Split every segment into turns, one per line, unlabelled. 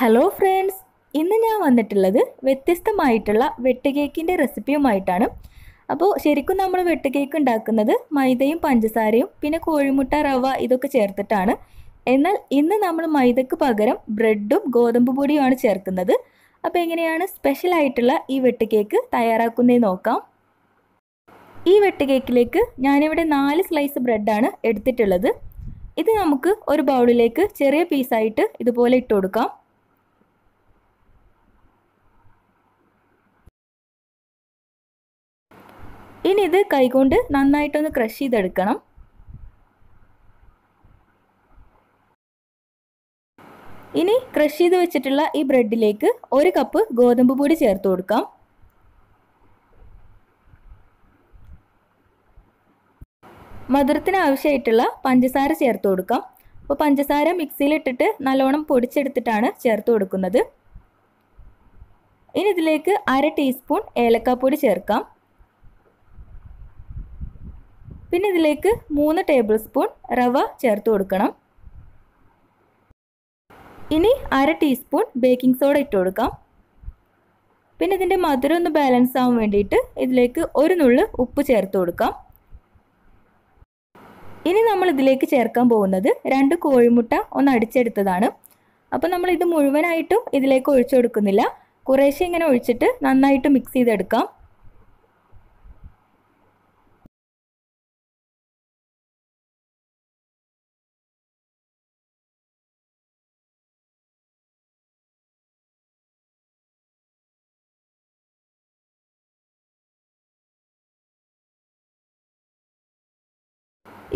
Hello friends ഇന്ന് ഞാൻ വന്നിട്ടുള്ളത് വ്യത്യസ്തമായിട്ടുള്ള വെട്ടുകേക്കിന്റെ റെസിപ്പിയുമായിട്ടാണ് അപ്പോൾ ശരിക്കും നമ്മൾ വെട്ടുകേക്ക് ഉണ്ടാക്കുന്നത് മൈദയും പഞ്ചസാരയും പിന്നെ കോഴിമുട്ട റവ ഇതൊക്കെ ചേർത്തിട്ടാണ്. എന്നാൽ ഇന്ന് നമ്മൾ മൈദക്ക് പകരം ബ്രെഡും ഗോതമ്പ് പൊടിയുമാണ് ചേർക്കുന്നത്. അപ്പോൾ എങ്ങനെയാണ് സ്പെഷ്യൽ ആയിട്ടുള്ള ഈ വെട്ടുകേക്ക് തയ്യാറാക്കുന്നത് നോക്കാം. ഈ വെട്ടുകേക്കിലേക്ക് ഞാനിവിടെ നാല് സ്ലൈസ് ബ്രെഡാണ് എടുത്തിട്ടുള്ളത്. ഇത് നമുക്ക് ഒരു ബൗളിലേക്ക് ചെറിയ പീസായിട്ട് ഇതുപോലെ ഇട്ട് കൊടുക്കാം. ഇനി ഇത് കൈകൊണ്ട് നന്നായിട്ടൊന്ന് ക്രഷ് ചെയ്തെടുക്കണം. ഇനി ക്രഷ് ചെയ്ത് വെച്ചിട്ടുള്ള ഈ ബ്രെഡിലേക്ക് ഒരു കപ്പ് ഗോതമ്പ് പൊടി ചേർത്ത് കൊടുക്കാം. മധുരത്തിന് ആവശ്യമായിട്ടുള്ള പഞ്ചസാര ചേർത്ത് കൊടുക്കാം. അപ്പോൾ പഞ്ചസാര മിക്സിയിലിട്ടിട്ട് നല്ലോണം പൊടിച്ചെടുത്തിട്ടാണ് ചേർത്ത് കൊടുക്കുന്നത്. ഇനി ഇതിലേക്ക് അര ടീസ്പൂൺ ഏലക്കാപ്പൊടി ചേർക്കാം. പിന്നെ ഇതിലേക്ക് മൂന്ന് ടേബിൾ സ്പൂൺ റവ ചേർത്ത് കൊടുക്കണം. ഇനി അര ടീസ്പൂൺ ബേക്കിംഗ് സോഡ ഇട്ട് കൊടുക്കാം. പിന്നെ ഇതിന്റെ മധുരം ഒന്ന് ബാലൻസ് ആവാൻ വേണ്ടിയിട്ട് ഇതിലേക്ക് ഒരു നുള്ള് ഉപ്പ് ചേർത്ത് കൊടുക്കാം. ഇനി നമ്മൾ ഇതിലേക്ക് ചേർക്കാൻ പോകുന്നത് രണ്ട് കോഴിമുട്ട ഒന്ന് അടിച്ചെടുത്തതാണ്. അപ്പോൾ നമ്മൾ ഇത് മുഴുവനായിട്ടും ഇതിലേക്ക് ഒഴിച്ചു കൊടുക്കുന്നില്ല. കുറേശ്ശെ ഇങ്ങനെ ഒഴിച്ചിട്ട് നന്നായിട്ട് മിക്സ് ചെയ്തെടുക്കാം.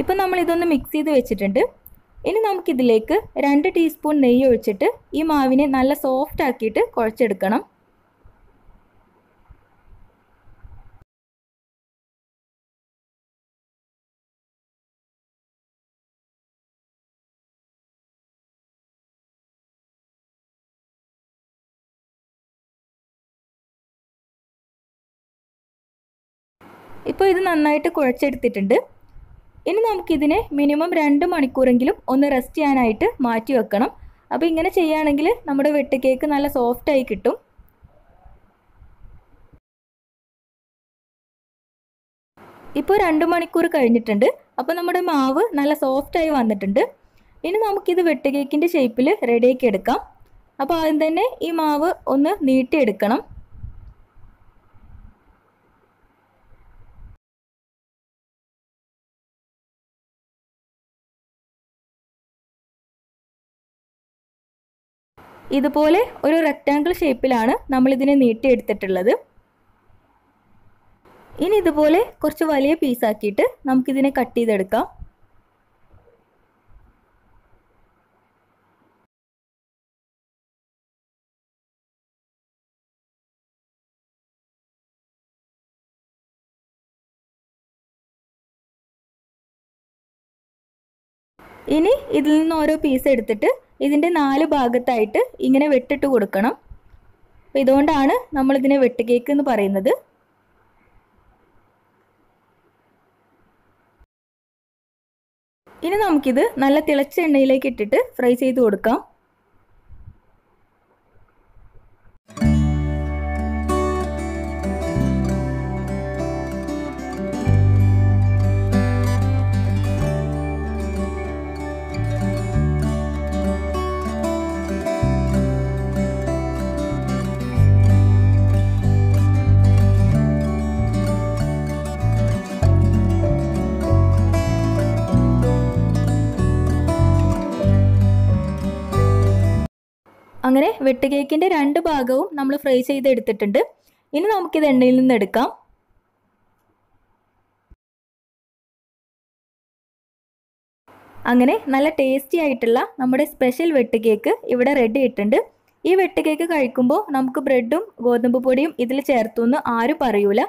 ഇപ്പം നമ്മൾ ഇതൊന്ന് മിക്സ് ചെയ്ത് വെച്ചിട്ടുണ്ട്. ഇനി നമുക്കിതിലേക്ക് രണ്ട് ടീസ്പൂൺ നെയ്യ് ഒഴിച്ചിട്ട് ഈ മാവിനെ നല്ല സോഫ്റ്റ് ആക്കിയിട്ട് കുഴച്ചെടുക്കണം. ഇപ്പോൾ ഇത് നന്നായിട്ട് കുഴച്ചെടുത്തിട്ടുണ്ട്. ഇനി നമുക്കിതിനെ മിനിമം രണ്ട് മണിക്കൂറെങ്കിലും ഒന്ന് റെസ്റ്റ് ചെയ്യാനായിട്ട് മാറ്റി വെക്കണം. അപ്പോൾ ഇങ്ങനെ ചെയ്യുകയാണെങ്കിൽ നമ്മുടെ വെട്ട് കേക്ക് നല്ല സോഫ്റ്റായി കിട്ടും. ഇപ്പോൾ രണ്ട് മണിക്കൂർ കഴിഞ്ഞിട്ടുണ്ട്. അപ്പോൾ നമ്മുടെ മാവ് നല്ല സോഫ്റ്റായി വന്നിട്ടുണ്ട്. ഇനി നമുക്കിത് വെട്ട് കേക്കിന്റെ ഷേപ്പിൽ റെഡിയാക്കി എടുക്കാം. അപ്പോൾ ആദ്യം തന്നെ ഈ മാവ് ഒന്ന് നീട്ടിയെടുക്കണം. ഇതുപോലെ ഒരു റെക്റ്റാങ്കിൾ ഷേപ്പിലാണ് നമ്മൾ ഇതിനെ നീട്ടിയെടുത്തിട്ടുള്ളത്. ഇനി ഇതുപോലെ കുറച്ച് വലിയ പീസാക്കിയിട്ട് നമുക്കിതിനെ കട്ട് ചെയ്തെടുക്കാം. ഇനി ഇതിൽ നിന്ന് ഓരോ പീസ് എടുത്തിട്ട് ഇതിന്റെ നാല് ഭാഗത്തായിട്ട് ഇങ്ങനെ വെട്ടിട്ട് കൊടുക്കണം. അപ്പോൾ ഇതുകൊണ്ടാണ് നമ്മളിതിനെ വെട്ടുകേക്ക് എന്ന് പറയുന്നത്. ഇനി നമുക്കിത് നല്ല തിളച്ച എണ്ണയിലേക്ക് ഇട്ടിട്ട് ഫ്രൈ ചെയ്ത് കൊടുക്കാം. അങ്ങനെ വെട്ട് കേക്കിന്റെ രണ്ട് ഭാഗവും നമ്മൾ ഫ്രൈ ചെയ്ത് എടുത്തിട്ടുണ്ട് ഇനി നമുക്കിത് എണ്ണയിൽ നിന്ന് എടുക്കാം. അങ്ങനെ നല്ല ടേസ്റ്റി ആയിട്ടുള്ള നമ്മുടെ സ്പെഷ്യൽ വെട്ട് കേക്ക് ഇവിടെ റെഡി ആയിട്ടുണ്ട് ഈ വെട്ട് കേക്ക് കഴിക്കുമ്പോൾ നമുക്ക് ബ്രെഡും ഗോതമ്പ് പൊടിയും ഇതിൽ ചേർത്തൊന്നും ആരും പറയൂല.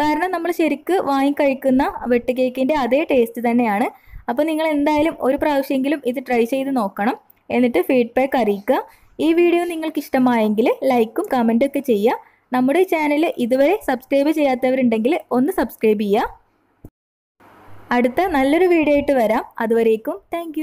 കാരണം നമ്മൾ ശരിക്ക് വാങ്ങി കഴിക്കുന്ന വെട്ടുകേക്കിന്റെ അതേ ടേസ്റ്റ് തന്നെയാണ്. അപ്പോൾ നിങ്ങൾ എന്തായാലും ഒരു പ്രാവശ്യമെങ്കിലും ഇത് ട്രൈ ചെയ്ത് നോക്കണം. എന്നിട്ട് ഫീഡ്ബാക്ക് അറിയിക്കുക. ഈ വീഡിയോ നിങ്ങൾക്ക് ഇഷ്ടമായെങ്കിൽ ലൈക്കും കമന്റും ഒക്കെ ചെയ്യുക. നമ്മുടെ ചാനൽ ഇതുവരെ സബ്സ്ക്രൈബ് ചെയ്യാത്തവരുണ്ടെങ്കിൽ ഒന്ന് സബ്സ്ക്രൈബ് ചെയ്യുക. അടുത്ത നല്ലൊരു വീഡിയോ ആയിട്ട് വരാം. അതുവരേക്കും താങ്ക്